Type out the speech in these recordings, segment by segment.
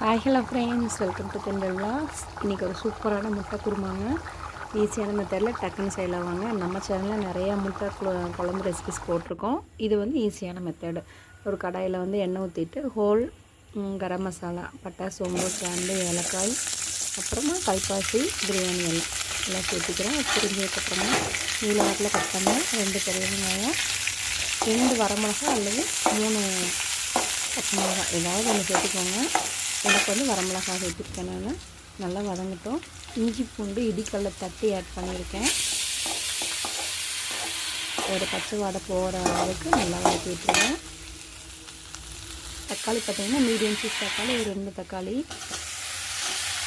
Hi hello friends welcome to தெண்டல் vlogs இன்றைக்கி ஒரு சூப்பரான முட்டை குருமாங்க. ஈஸியான மெத்தடில் டக்குன்னு செய்யலாம் வாங்க நம்ம சேனலில் நிறையா முட்டை கு- குழம்பு ரெசிபிஸ் போட்டிருக்கோம். இது வந்து ஈஸியான மெத்தடு ஒரு கடாயில் வந்து எண்ணெய் ஊற்றிட்டு ஹோல் கரம் மசாலா பட்டை சோம்பு கிராம்பு ஏலக்காய் அப்புறமா கல்பாசி பிரியாணி எல்லாம். எல்லாம் சேர்த்துக்கிறேன். புரிஞ்சதுக்கப்புறமா நீல வாட்டில் கட் பண்ண ரெண்டு பெரிய வெங்காயம் ரெண்டு வரமிளகா அல்லது மூணு பச்சை மிளகாய். ஏதாவது ஒன்று சேர்த்துக்கோங்க. எனக்கு வந்து வரமிளகா சேர்த்துருக்கேன் நான். நல்லா வதங்கட்டும். இஞ்சி பூண்டு இடிக்கல்ல தட்டி ஆட் பண்ணியிருக்கேன். ஒரு பச்சை வாடை போகிற அளவுக்கு நல்லா வதக்கி விட்டுருவேன். தக்காளி பார்த்தீங்கன்னா மீடியம் சைஸ் தக்காளி ஒரு ரெண்டு தக்காளி.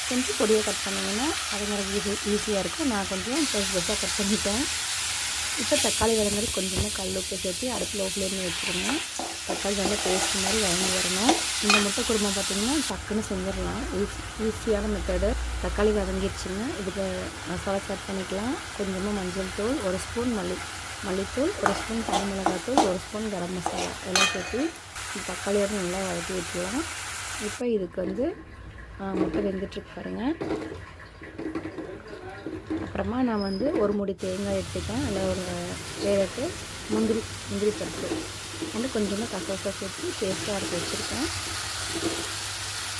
கொஞ்சம் பொடியாக கட் பண்ணிங்கன்னா அதுங்கிறது ஈஸி ஈஸியாக இருக்கும். நான் கொஞ்சம் பெருசு பெருசாக கட் பண்ணிட்டேன். இப்போ தக்காளி வதங்குறது கொஞ்சமாக கல் உப்பு சேர்த்து அடுப்பில் ஃப்ளேமில் வச்சுருங்க தக்காளி நல்லா பேஸ்ட் மாதிரி வதங்கி வரணும். இந்த முட்டை குருமா பார்த்திங்கன்னா டக்குன்னு செஞ்சிடலாம். ஈஸி ஈஸியான மெத்தடு தக்காளி வதங்கிடுச்சுன்னா இதுக்கு மசாலா ஆட் பண்ணிக்கலாம். கொஞ்சமாக மஞ்சள் தூள் ஒரு ஸ்பூன் மல்லி மல்லித்தூள் ஒரு ஸ்பூன் தனி மிளகாத்தூள் ஒரு ஸ்பூன் கரம் மசாலா. எல்லாம் சேர்த்து தக்காளியோட நல்லா வதக்கி விட்டுலாம் இப்போ இதுக்கு வந்து முட்டை வெந்துட்டுருக்கு பாருங்கள் அப்புறமா நான் வந்து ஒரு முடி தேங்காய் எடுத்துட்டேன். அதில் ஒரு வேறட்டு முந்திரி முந்திரி பருப்பு. வந்து கொஞ்சமாக கசகசா சேர்த்து டேஸ்ட்டாக அரைச்சி வச்சுருக்கேன்.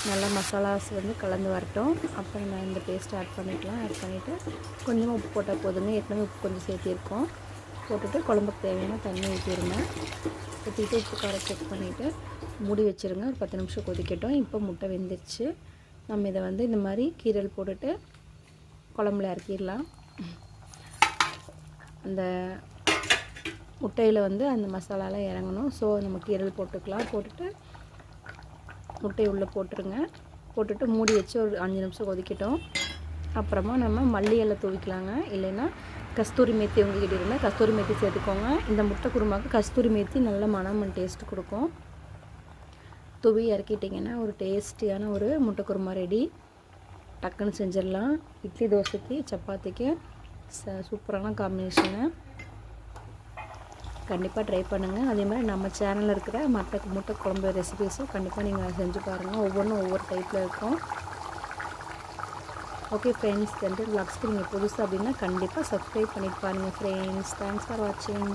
நல்லா மசாலாஸ் வந்து கலந்து வரட்டும். அப்புறம் நான் இந்த பேஸ்ட்டை ஆட் பண்ணிக்கலாம். ஆட் பண்ணிவிட்டு கொஞ்சமாக உப்பு போட்டால் போதுங்க ஏற்கனவே உப்பு கொஞ்சம் சேர்த்திருக்கோம். போட்டுட்டு குழம்புக்கு தேவையான தண்ணி ஊற்றிடுங்க ஊற்றிட்டு உப்பு காரம் செக் பண்ணிவிட்டு மூடி வச்சுருங்க. ஒரு பத்து நிமிஷம் கொதிக்கட்டும். இப்போ முட்டை வெந்துருச்சு. நம்ம இதை வந்து இந்த மாதிரி கீரல் போட்டுட்டு குழம்புல இறக்கிடலாம். அந்த முட்டையில் வந்து அந்த மசாலாலாம் இறங்கணும். ஸோ நம்ம கீரல் போட்டுக்கலாம். போட்டுட்டு முட்டையை உள்ளே போட்டுருங்க. போட்டுட்டு மூடி வச்சு ஒரு அஞ்சு நிமிஷம் கொதிக்கிட்டோம். அப்புறமா நம்ம மல்லி இலை தூவிக்கலாங்க. இல்லைன்னா கஸ்தூரி மேத்தி உங்ககிட்ட இருந்தால் கஸ்தூரி மேத்தி சேர்த்துக்கோங்க. இந்த முட்டை குருமாவுக்கு கஸ்தூரி மேத்தி நல்ல மனம் டேஸ்ட் கொடுக்கும். தூவி இறக்கிட்டிங்கன்னா ஒரு டேஸ்டியான ஒரு முட்டை குருமா ரெடி டக்குன்னு செஞ்சிடலாம். இட்லி தோசைக்கு சப்பாத்திக்கு ச சூப்பரான காம்பினேஷனு கண்டிப்பாக ட்ரை பண்ணுங்கள் அதே மாதிரி நம்ம சேனலில் இருக்கிற மட்டை முட்டை குழம்பு ரெசிபிஸும் கண்டிப்பாக நீங்கள் செஞ்சு பாருங்கள் ஒவ்வொன்றும் ஒவ்வொரு டைப்பில் இருக்கும். ஓகே ஃப்ரெண்ட்ஸ் ரெண்டு விளாக்ஸ்க்கு நீங்கள் புதுசு அப்படின்னா கண்டிப்பாக சப்ஸ்கிரைப் பண்ணிட்டு பாருங்கள் ஃப்ரெண்ட்ஸ் தேங்க்ஸ் ஃபார் வாட்சிங்